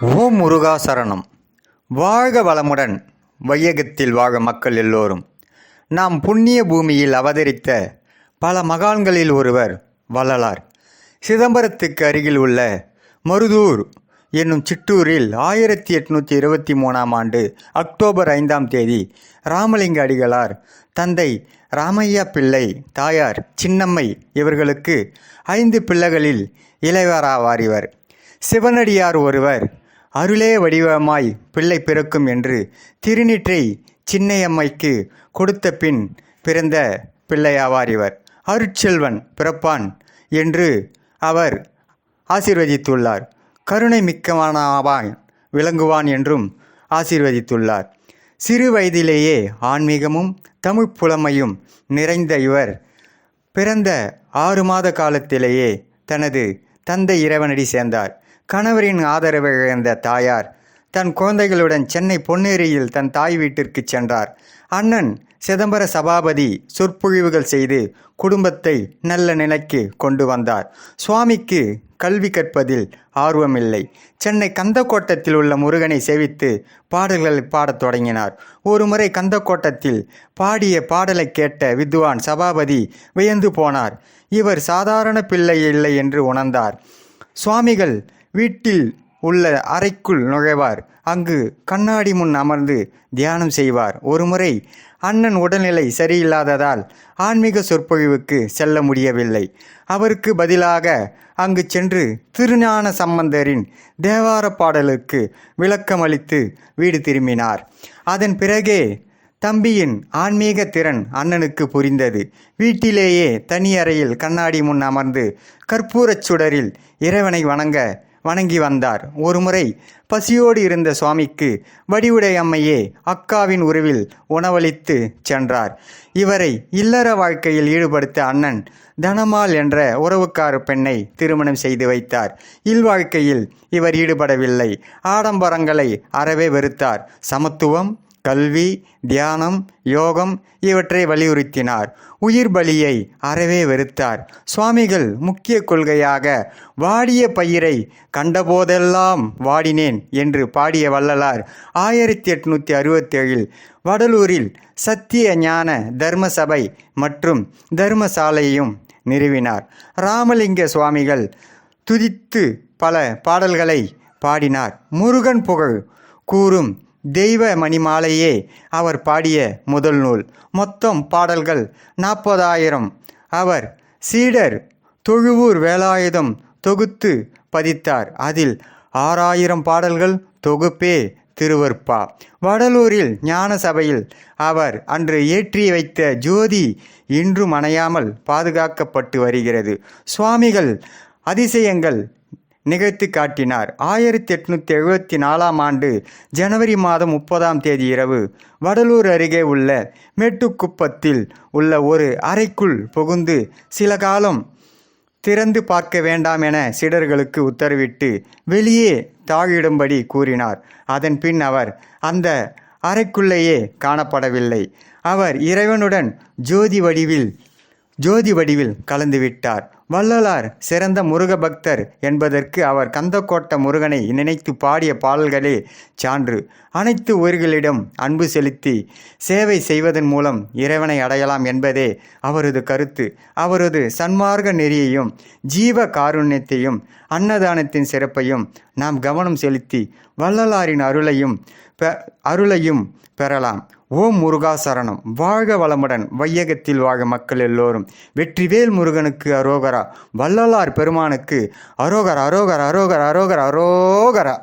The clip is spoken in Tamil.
ஓம் முருகா சரணம். வாழ்க வளமுடன் வையகத்தில் வாழ மக்கள் எல்லோரும். நாம் புண்ணிய பூமியில் அவதரித்த பல மகான்களில் ஒருவர் வள்ளலார். சிதம்பரத்துக்கு அருகில் உள்ள மருதூர் என்னும் சிற்றூரில் ஆயிரத்தி எட்நூற்றி இருபத்தி மூணாம் ஆண்டு அக்டோபர் ஐந்தாம் தேதி ராமலிங்க அடிகளார் தந்தை ராமையா பிள்ளை தாயார் சின்னம்மை இவர்களுக்கு ஐந்து பிள்ளைகளில் இளையவராவார் இவர் சிவனடியார் ஒருவர் அருளே வடிவமாய் பிள்ளை பிறக்கும் என்று திருநீற்றை சின்னையம்மைக்கு கொடுத்த பின் பிறந்த பிள்ளையாவார் இவர் அருட்செல்வன் பிறப்பான் என்று அவர் ஆசீர்வதித்துள்ளார். கருணை மிக்கவனாவான் விளங்குவான் என்றும் ஆசீர்வதித்துள்ளார். சிறு வயதிலேயே ஆன்மீகமும் தமிழ் புலமையும் நிறைந்த இவர். பிறந்த ஆறு மாத காலத்திலேயே தனது தந்தை இறைவனடி சேர்ந்தார். கணவரின் ஆதரவை இழந்த தாயார் தன் குழந்தைகளுடன் சென்னை பொன்னேரியில் தன் தாய் வீட்டிற்கு சென்றார். அண்ணன் சிதம்பர சபாபதி சொற்பொழிவுகள் செய்து குடும்பத்தை நல்ல நிலைக்கு கொண்டு வந்தார். சுவாமிக்கு கல்வி கற்பதில் ஆர்வமில்லை. சென்னை கந்தக்கோட்டத்தில் உள்ள முருகனை சேவித்து பாடல்களை பாடத் தொடங்கினார். ஒருமுறை கந்தக்கோட்டத்தில் பாடிய பாடலை கேட்ட வித்வான் சபாபதி வியந்து போனார். இவர் சாதாரண பிள்ளை இல்லை என்று உணர்ந்தார். சுவாமிகள் வீட்டில் உள்ள அறைக்குள் நுழைவார். அங்கு கண்ணாடி முன் அமர்ந்து தியானம் செய்வார். ஒருமுறை அண்ணன் உடல்நிலை சரியில்லாததால் ஆன்மீக சொற்பொழிவுக்கு செல்ல முடியவில்லை. அவருக்கு பதிலாக அங்கு சென்று திருஞான சம்பந்தரின் தேவார பாடலுக்கு விளக்கமளித்து வீடு திரும்பினார். அதன் பிறகே தம்பியின் ஆன்மீக திறன் அண்ணனுக்கு புரிந்தது. வீட்டிலேயே தனி அறையில் கண்ணாடி முன் அமர்ந்து கற்பூரச் சுடரில் இறைவனை வணங்க வணங்கி வந்தார். ஒருமுறை பசியோடு இருந்த சுவாமிக்கு வடிவுடை அம்மையே அக்காவின் உருவில் உணவளித்து சென்றார். இவரை இல்லற வாழ்க்கையில் ஈடுபடுத்த அண்ணன் தனமால் என்ற உறவுக்கார பெண்ணை திருமணம் செய்து வைத்தார். இல்வாழ்க்கையில் இவர் ஈடுபடவில்லை. ஆடம்பரங்களை அறவே வெறுத்தார். சமத்துவம் கல்வி தியானம் யோகம் இவற்றை வலியுறுத்தினார். உயிர் பலியை அறவே வெறுத்தார். சுவாமிகள் முக்கிய கொள்கையாக வாடிய பயிரை கண்டபோதெல்லாம் வாடினேன் என்று பாடிய வள்ளலார் ஆயிரத்தி எட்நூற்றி அறுபத்தேழில் வடலூரில் சத்திய ஞான தர்ம சபை மற்றும் தர்மசாலையையும் நிறுவினார். ராமலிங்க சுவாமிகள் துதித்து பல பாடல்களை பாடினார். முருகன் புகழ் கூறும் தெய்வ மணிமாலையே அவர் பாடிய முதல் நூல். மொத்தம் பாடல்கள் நாற்பதாயிரம். அவர் சீடர் தொழுவூர் வேலாயுதம் தொகுத்து பதித்தார். அதில் ஆறாயிரம் பாடல்கள் தொகுப்பே திருவர்ப்பா. வடலூரில் ஞான சபையில் அவர் அன்று ஏற்றி வைத்த ஜோதி இன்றும் அணையாமல் பாதுகாக்கப்பட்டு வருகிறது. சுவாமிகள் அதிசயங்கள் நிகழ்த்தி காட்டினார். ஆயிரத்தி எட்நூற்றி எழுபத்தி நாலாம் ஆண்டு ஜனவரி மாதம் முப்பதாம் தேதி இரவு வடலூர் அருகே உள்ள மேட்டுக்குப்பத்தில் உள்ள ஒரு அறைக்குள் புகுந்து சில காலம் திறந்து பார்க்க வேண்டாம் என சிடர்களுக்கு உத்தரவிட்டு வெளியே தாழிடும்படி கூறினார். அதன் பின் அவர் அந்த அறைக்குள்ளேயே காணப்படவில்லை. அவர் இறைவனுடன் ஜோதி வடிவில் ஜோதி வடிவில் கலந்துவிட்டார் வள்ளலார் சிறந்த முருக பக்தர் என்பதற்கு அவர் கந்தக்கோட்ட முருகனை நினைத்து பாடிய பாடல்களே சான்று. அனைத்து உயிர்களிடம் அன்பு செலுத்தி சேவை செய்வதன் மூலம் இறைவனை அடையலாம் என்பதே அவரது கருத்து. அவரது சன்மார்க்க நெறியையும் ஜீவ காருண்யத்தையும் அன்னதானத்தின் சிறப்பையும் நாம் கவனம் செலுத்தி வள்ளலாரின் அருளையும் பெ அருளையும் பெறலாம். ஓம் முருகா சரணம். வாழ்க வளமுடன். வையகத்தில் வாழ மக்கள் எல்லோரும். வெற்றிவேல் முருகனுக்கு அரோகரா. வள்ளலார் பெருமானுக்கு அரோகர் அரோகர் அரோகர் அரோகர் அரோகரா.